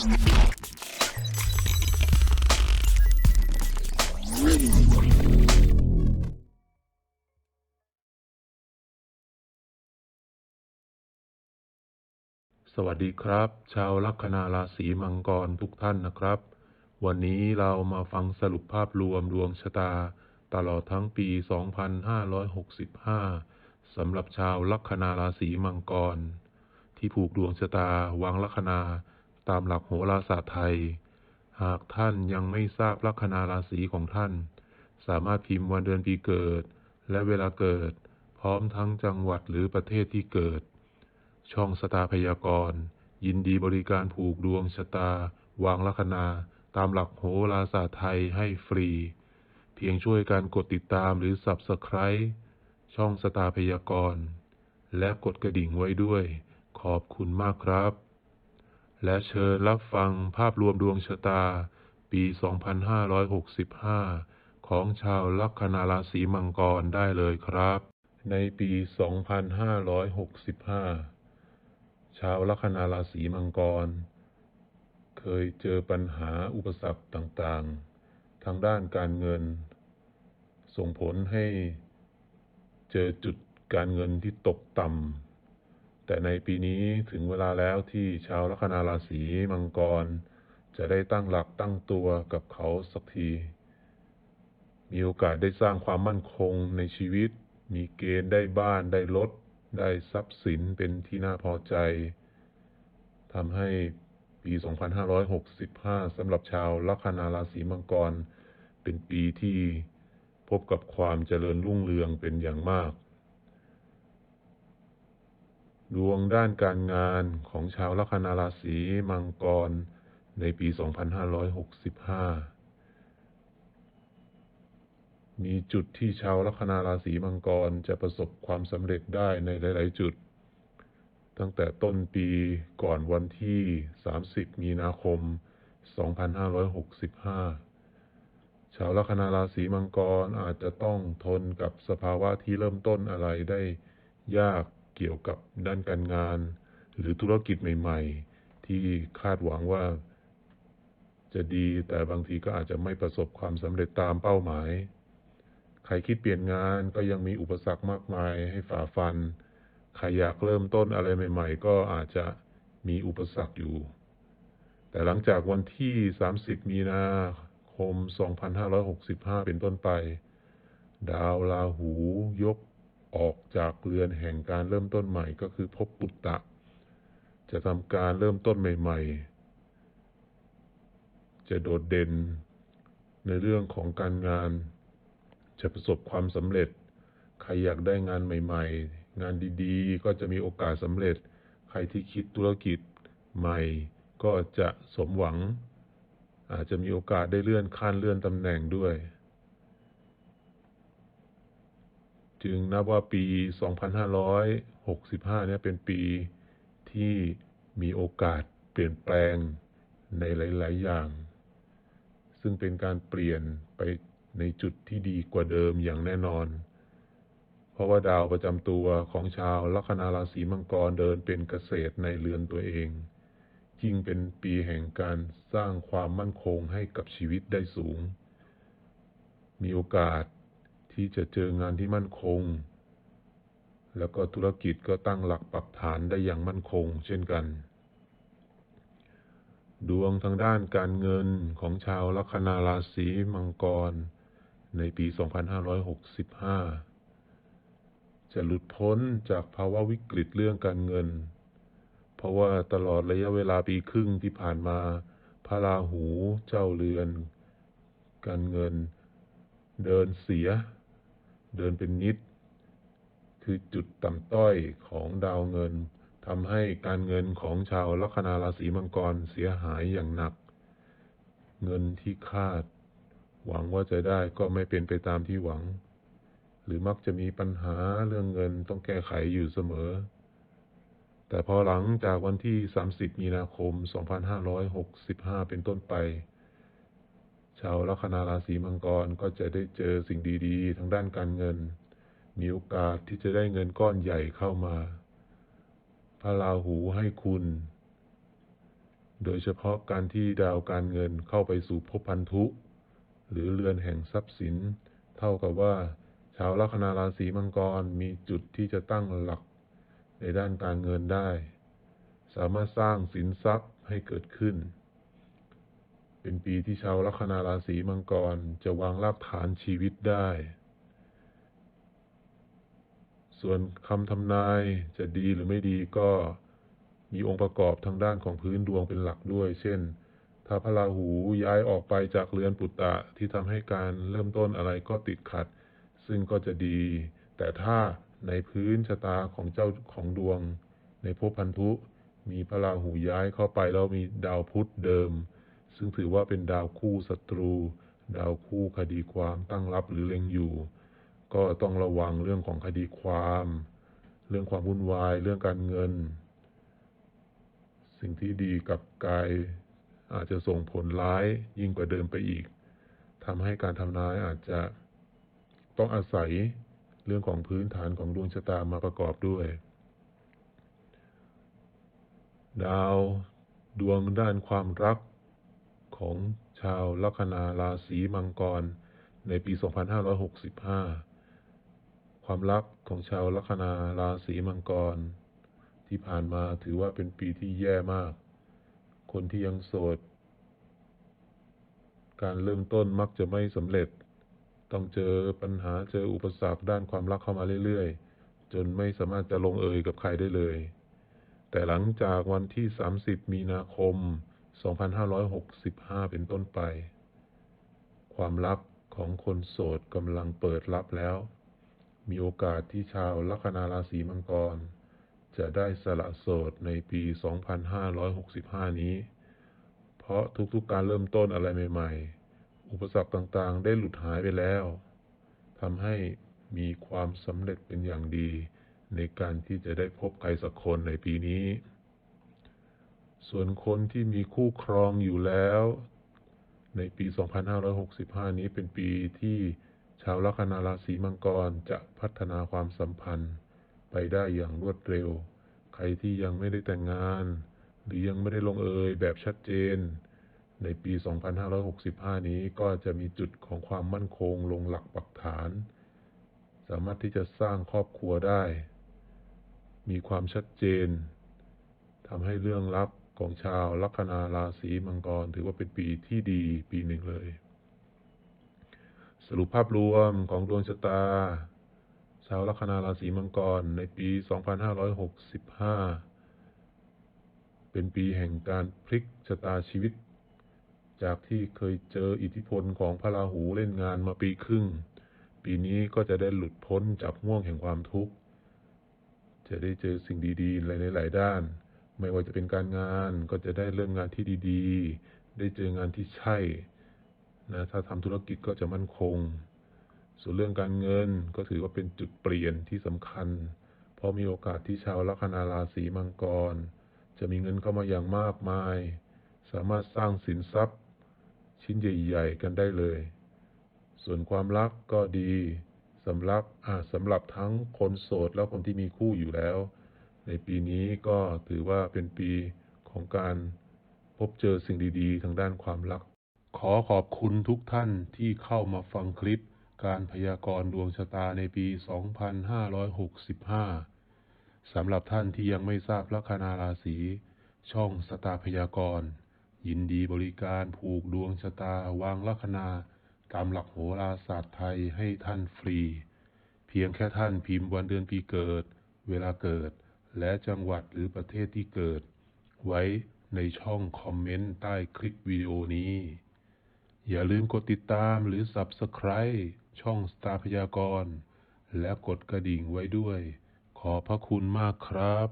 สวัสดีครับ ชาวลัคนาราศีมังกรทุกท่านนะครับ วันนี้เรามาฟังสรุปภาพรวมดวงชะตา ตลอดทั้งปี 2565 สำหรับชาวลัคนาราศีมังกร ที่ผูกดวงชะตา วางลัคนา ตามหลักโหราศาสตร์ไทย หากท่านยังไม่ทราบลัคนาราศีของท่าน สามารถพิมพ์วันเดือนปีเกิด และเวลาเกิด พร้อมทั้งจังหวัดหรือประเทศที่เกิด ช่องสตาพยากรณ์ ยินดีบริการผูกดวงชะตา วางลัคนา ตามหลักโหราศาสตร์ไทยให้ฟรี เพียงช่วยการกดติดตามหรือ Subscribe ช่องสตาพยากรณ์ และกดกระดิ่งไว้ด้วย ขอบคุณมากครับ และเชิญรับฟังภาพรวมดวงชะตา ปี 2565 ของชาวลัคนาราศีมังกรได้เลยครับ ในปี 2565 ชาวลัคนาราศีมังกร เคยเจอปัญหาอุปสรรคต่างๆ ทางด้านการเงิน ส่งผลให้เจอจุดการเงินที่ตกต่ำ แต่ในปีนี้ถึงเวลาแล้วที่ชาวลัคนาราศีมังกร จะได้ตั้งหลักตั้งตัวกับเขาสักที มีโอกาสได้สร้างความมั่นคงในชีวิต มีเกณฑ์ได้บ้านได้รถได้ทรัพย์สินเป็นที่น่าพอใจทำให้ปี 2565 สำหรับชาวลัคนาราศีมังกร เป็นปีที่พบกับความเจริญรุ่งเรืองเป็นอย่างมาก ดวงด้านการงานของชาวลัคนาราศีมังกรในปี 2565 มีจุดที่ชาวลัคนาราศีมังกรจะประสบความสำเร็จได้ในหลาย ๆ จุด ตั้งแต่ต้นปีก่อนวันที่ 30 มีนาคม 2565 ชาวลัคนาราศีมังกรอาจจะต้องทนกับสภาวะที่เริ่มต้นอะไรได้ยาก เกี่ยวกับด้านการงาน หรือธุรกิจใหม่ ๆ ที่คาดหวังว่าจะดี แต่บางทีก็อาจจะไม่ประสบความสำเร็จตามเป้าหมาย ใครคิดเปลี่ยนงานก็ยังมีอุปสรรคมากมายให้ฝ่าฟัน ใครอยากเริ่มต้นอะไรใหม่ ๆ ก็อาจจะมีอุปสรรคอยู่ แต่หลังจากวันที่ 30 มีนาคม 2565 เป็นต้นไป ดาวราหูยก ออกจากเรือนแห่งการเริ่มต้นใหม่ก็คือภพปุตตะ จะทำการเริ่มต้นใหม่ ๆ จะโดดเด่นในเรื่องของการงาน จะประสบความสำเร็จ ใครอยากได้งานใหม่ ๆ งานดีๆ ก็จะมีโอกาสสำเร็จ ใครที่คิดธุรกิจใหม่ก็จะสมหวัง อาจจะมีโอกาสได้เลื่อนขั้นเลื่อนตำแหน่งด้วย จึงนับว่าปี 2565 เนี่ยเป็นปีที่มีโอกาสเปลี่ยนแปลงในหลาย ๆ อย่าง ซึ่งเป็นการเปลี่ยนไปในจุดที่ดีกว่าเดิมอย่างแน่นอน เพราะว่าดาวประจำตัวของชาวลัคนาราศีมังกรเดินเป็นเกษตรในเรือนตัวเอง ยิ่งเป็นปีแห่งการสร้างความมั่นคงให้กับชีวิตได้สูง มีโอกาส ที่จะเจองานที่มั่นคง แล้วก็ธุรกิจก็ตั้งหลักปักฐานได้อย่างมั่นคง เช่นกัน ดวงทางด้านการเงินของชาวลัคนาราศีมังกร ในปี 2565 จะหลุดพ้นจากภาวะวิกฤตเรื่องการเงิน เพราะว่าตลอดระยะเวลาปีครึ่งที่ผ่านมาพระราหูเจ้าเรือน การเงินเดินเสีย เดินเป็นนิด คือจุดต่ำต้อยของดาวเงินทำให้การเงินของชาวลัคนาราศีมังกรเสียหายอย่างหนัก เงินที่คาด หวังว่าจะได้ก็ไม่เป็นไปตามที่หวัง หรือมักจะมีปัญหาเรื่องเงินต้องแก้ไขอยู่เสมอ แต่พอหลังจากวันที่ 30 มีนาคม 2565 เป็นต้นไป ชาวลัคนาราศีมังกรก็จะได้เจอสิ่งดีๆ ทางด้านการเงิน มีโอกาสที่จะได้เงินก้อนใหญ่เข้ามา พระราหูให้คุณ โดยเฉพาะการที่ดาวการเงินเข้าไปสู่ภพพันธุ หรือเรือนแห่งทรัพย์สิน เท่ากับว่า ชาวลัคนาราศีมังกรมีจุดที่จะตั้งหลักในด้านการเงินได้ สามารถสร้างสินทรัพย์ให้เกิดขึ้น เป็นปีที่ชาวลัคนาราศีมังกรจะวางรากฐานชีวิตได้ ส่วนคำทำนายจะดีหรือไม่ดีก็มีองค์ประกอบทางด้านของพื้นดวงเป็นหลักด้วย เช่น ถ้าพระราหูย้ายออกไปจากเรือนปุตตะที่ทำให้การเริ่มต้นอะไรก็ติดขัด ซึ่งก็จะดี แต่ถ้าในพื้นชะตาของเจ้าของดวง ในภพพันธุ มีพระราหูย้ายเข้าไปแล้วมีดาวพุธเดิม ซึ่งถือว่าเป็นดาวคู่ศัตรู ดาวคู่คดีความตั้งรับหรือเล็งอยู่ ก็ต้องระวังเรื่องของคดีความ เรื่องความวุ่นวาย เรื่องการเงิน สิ่งที่ดีกับกายอาจจะส่งผลร้ายยิ่งกว่าเดิมไปอีกทำให้การทำนายอาจจะต้องอาศัยเรื่องของพื้นฐานของดวงชะตามาประกอบด้วย ดาวดวงด้านความรัก ของชาวลัคนาราศีมังกร ในปี 2565 ความรักของชาวลัคนาราศีมังกร ที่ผ่านมาถือว่าเป็นปีที่แย่มาก คนที่ยังโสด การเริ่มต้นมักจะไม่สำเร็จ ต้องเจอปัญหาเจออุปสรรคด้านความรักเข้ามาเรื่อยๆ จนไม่สามารถจะลงเอยกับใครได้เลย แต่หลังจากวันที่ 30 มีนาคม 2565 2,565 เป็นต้นไป ความรักของคนโสดกำลังเปิดรับแล้ว มีโอกาสที่ชาวลัคนาราศีมังกร จะได้สละโสดในปี 2565 นี้ เพราะทุกๆการเริ่มต้นอะไรใหม่ ๆ อุปสรรคต่างๆ ได้หลุดหายไปแล้วทำให้มีความสำเร็จเป็นอย่างดี ในการที่จะได้พบใครสักคนในปีนี้ ส่วนคนที่มีคู่ครองอยู่แล้ว ในปี 2565 นี้เป็นปีที่ชาวลัคนาราศีมังกรจะพัฒนาความสัมพันธ์ไปได้อย่างรวดเร็ว ใครที่ยังไม่ได้แต่งงาน หรือยังไม่ได้ลงเอยแบบชัดเจน ในปี 2565 นี้ก็จะมีจุดของความมั่นคงลงหลักปักฐาน สามารถที่จะสร้างครอบครัวได้ มีความชัดเจนทำให้เรื่องลับ ของชาวลัคนาราศีมังกร ถือว่าเป็นปีที่ดีปีหนึ่งเลย สรุปภาพรวมของดวงชะตา ชาวลัคนาราศีมังกรในปี 2565 เป็นปีแห่งการพลิกชะตาชีวิต จากที่เคยเจออิทธิพลของพระราหูเล่นงานมาปีครึ่ง ปีนี้ก็จะได้หลุดพ้นจากห่วงแห่งความทุกข์ จะได้เจอสิ่งดีๆในหลายๆด้าน ไม่ว่าจะเป็นการงานก็จะได้เริ่มงานที่ดีๆ ได้เจองานที่ใช่นะถ้าทำธุรกิจก็จะมั่นคง ส่วนเรื่องการเงินก็ถือว่าเป็นจุดเปลี่ยนที่สำคัญ เพราะมีโอกาสที่ชาวลัคนาราศีมังกร จะมีเงินเข้ามาอย่างมากมาย สามารถสร้างสินทรัพย์ ชิ้นใหญ่ ๆ กันได้เลย ส่วนความรักก็ดีสำหรับสำหรับทั้งคนโสดและคนที่มีคู่อยู่แล้ว ในปีนี้ก็ถือว่าเป็นปีของการพบเจอสิ่งดีๆ ทางด้านความรัก ขอขอบคุณทุกท่านที่เข้ามาฟังคลิปการพยากรณ์ดวงชะตาในปี 2565 สำหรับท่านที่ยังไม่ทราบลัคนาราศี ช่องสตาพยากรณ์ ยินดีบริการผูกดวงชะตาวางลัคนาตามหลักโหราศาสตร์ไทยให้ท่านฟรี เพียงแค่ท่านพิมพ์วันเดือนปีเกิด เวลาเกิด และจังหวัดหรือประเทศที่เกิด ไว้ในช่องคอมเมนต์ใต้คลิปวิดีโอนี้ อย่าลืมกดติดตามหรือ Subscribe ช่องสตาร์พยากรณ์และกดกระดิ่งไว้ด้วย ขอพระคุณมากครับ